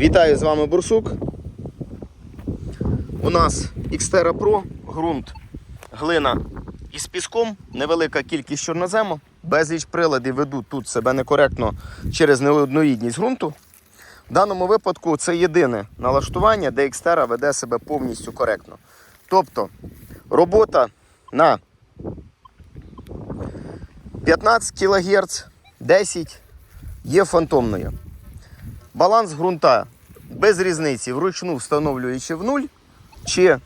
Вітаю з вами Бурсук. У нас Xterra Pro, ґрунт, глина із піском, невелика кількість чорнозему, безліч приладів ведуть тут себе некоректно через неоднорідність ґрунту. В даному випадку це єдине налаштування, де Xterra веде себе повністю коректно. Тобто робота на 15 кГц, 10 є фантомною. Баланс ґрунта без різниці, вручну встановлюючи в нуль, чи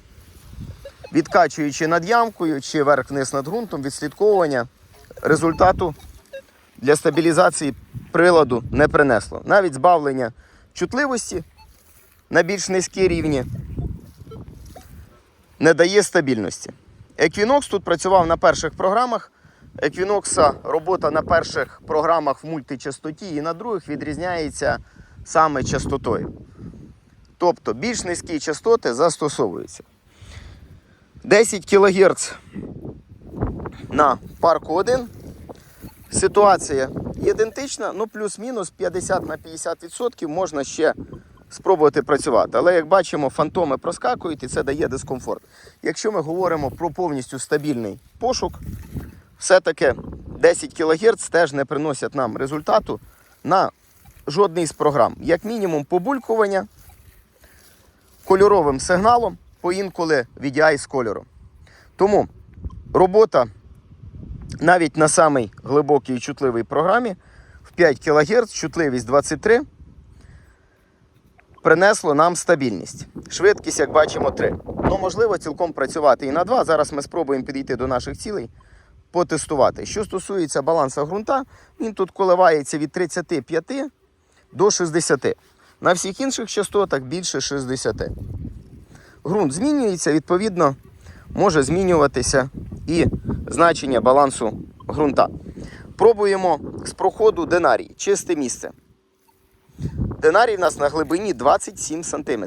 відкачуючи над ямкою, чи верх-вниз над ґрунтом, відслідковування результату для стабілізації приладу не принесло. Навіть збавлення чутливості на більш низькі рівні не дає стабільності. Equinox тут працював на перших програмах. Equinox робота на перших програмах в мультичастоті і на других відрізняється саме частотою. Тобто більш низькі частоти застосовуються. 10 кГц на парку 1. Ситуація ідентична, ну плюс-мінус 50 на 50% можна ще спробувати працювати. Але як бачимо, фантоми проскакують і це дає дискомфорт. Якщо ми говоримо про повністю стабільний пошук, все-таки 10 кГц теж не приносять нам результату на жодний з програм. Як мінімум побулькування кольоровим сигналом, поінколи VDI з кольором. Тому робота навіть на самій глибокій і чутливій програмі в 5 кГц, чутливість 23, принесло нам стабільність. Швидкість, як бачимо, 3. Ну, можливо, цілком працювати і на 2. Зараз ми спробуємо підійти до наших цілей, потестувати. Що стосується балансу ґрунта, він тут коливається від 35 до 60. На всіх інших частотах більше 60. Ґрунт змінюється, відповідно, може змінюватися і значення балансу ґрунта. Пробуємо з проходу динарій. Чисте місце. Динарій в нас на глибині 27 см.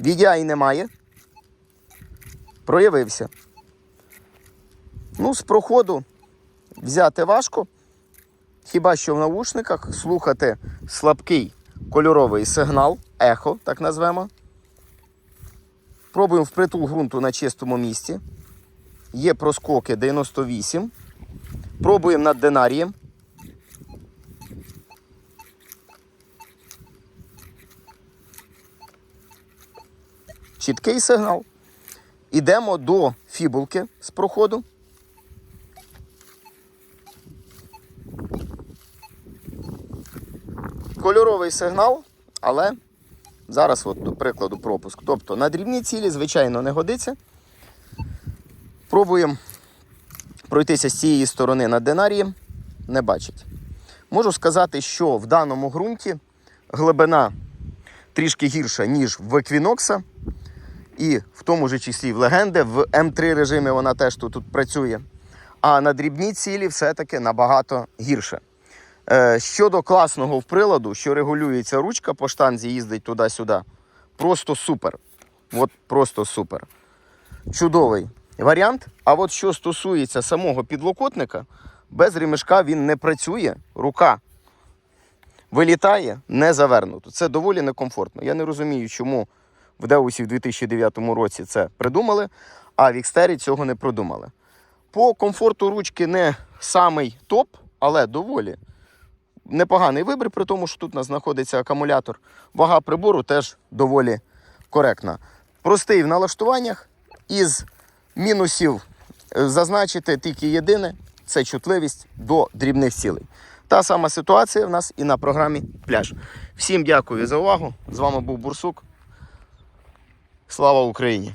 VDI немає. Проявився. Ну, з проходу взяти важко. Хіба що в навушниках слухати слабкий кольоровий сигнал, ехо, так назвемо. Пробуємо впритул ґрунту на чистому місці. Є проскоки 98. Пробуємо над динарієм. Чіткий сигнал. Ідемо до фібулки з проходу. Кольоровий сигнал, але зараз, от, до прикладу, пропуск. Тобто на дрібні цілі, звичайно, не годиться. Пробуємо пройтися з цієї сторони над динарієм, не бачить. Можу сказати, що в даному ґрунті глибина трішки гірша, ніж в еквінокса. І в тому ж числі в легенди, в М3 режимі вона теж тут, тут працює. А на дрібні цілі все-таки набагато гірше. Е, щодо класного в приладу, що регулюється ручка по штанзі, їздить туди-сюди. Просто супер. От просто супер. Чудовий варіант. А от що стосується самого підлокотника, без ремешка він не працює. Рука вилітає не завернуто. Це доволі некомфортно. Я не розумію, чому в Деусі в 2009 році це придумали, а в Xterra цього не продумали. По комфорту ручки не самий топ, але доволі непоганий вибір, при тому, що тут у нас знаходиться акумулятор. Вага прибору теж доволі коректна. Простий в налаштуваннях. Із мінусів е, зазначити тільки єдине це чутливість до дрібних цілей. Та сама ситуація в нас і на програмі пляж. Всім дякую за увагу. З вами був Бурсук. Слава Україні!